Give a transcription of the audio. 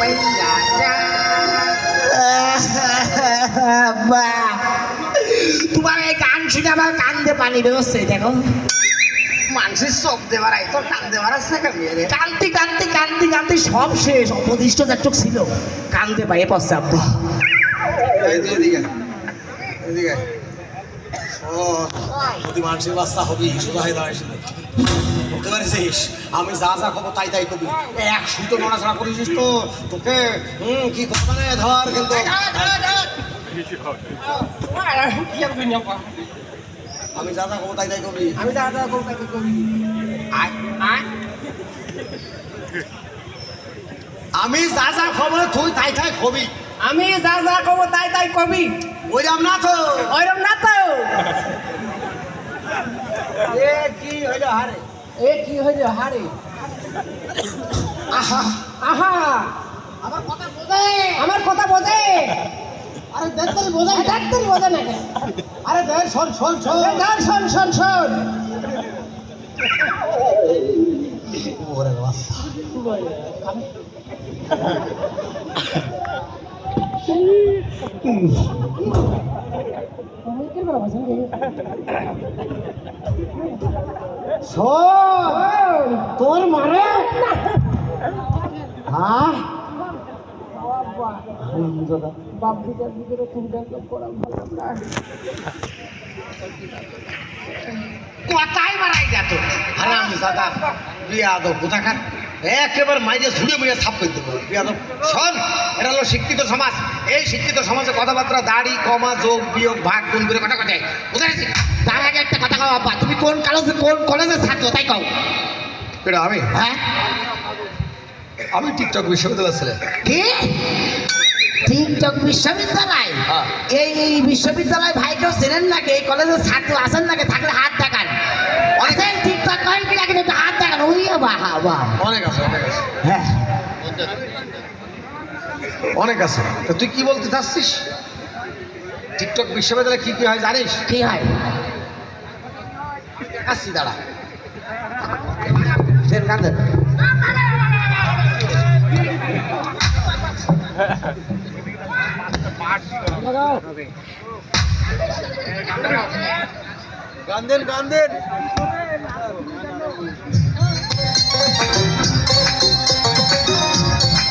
তোমার এই গান শুনে আমার কান্দে পানি বেরোচ্ছে দেখো। মানুষের চোখ দেবার আই তোর কান দেবার আছে কেন রে? কান্তি কান্তি কান্তি কান্তি সব শেষ। অপদিষ্ট যাচ্চক ছিল কান্দে পায়ে পড়ছে আব্বা। ও মানুষের বাচ্চা হবি সোজা হয়ে দাঁড়াইছিল। বুঝতে পারছিস আমি যা যা খবর তাই তাই কবি এক সুতো নড়াচড়া করেছিস তো। তোকে হুম কি নেই ধর কিন্তু। আমি যা যা খবর তাই তাই কবি আমি দাদা কলকাতা কবি আয় আয়। আমি যা যা খবর তুই তাই তাই কবি আমি যা যা খবর তাই তাই কবি ওইরাম না তো ওইরকম না তো এ কি হইল হারে এ কি হইল হারে আহা আহা। আমার কথা বোঝে। আমার কথা বোঝে। আরে ডাক্তারি বোঝে ডাক্তারি বোঝে না আরে দেখ শোন শোন শোন। গান শোন শোন শোন। ওরে বাচ্চা শোন তোর মারে? বাবুটার ভিতরে তুমি ডেভেলপ করা ভালো না কথাই বাড়াই যেত হারাম দাদা বিয়াদব কোথাকার একেবারে দেবো। শোন, এটা হলো শিক্ষিত সমাজ। এই শিক্ষিত সমাজে কথাবার্তা, দাড়ি, কমা, যোগ, বিয়োগ, ভাগ, গুণ করে কথা কথায় বুঝতে পারছিস? তার আগে একটা কথা তুমি কোন কলেজে কোন কলেজের ছাত্র তাই কও। এটা আমি? হ্যাঁ। আমি টিকটক বিশ্ববিদ্যালয় ছেলে। কি? টিকটক বিশ্ববিদ্যালয়? হ্যাঁ। এই এই বিশ্ববিদ্যালয় ভাই কেউ চেনেন নাকি? এই কলেজের ছাত্র আছেন নাকি? থাকলে হাত দেখান। অনেক টিকটক করেন কি নাকি একটু হাত দেখান। ওই বাহ বাহ অনেক আছে অনেক আছে। হ্যাঁ। অনেক আছে। তা তুই কি বলতে চাচ্ছিস? টিকটক বিশ্ববিদ্যালয়ে কি কি হয় জানিস? কি হয়? আসছি দাঁড়া। সেন দেন গান দেন।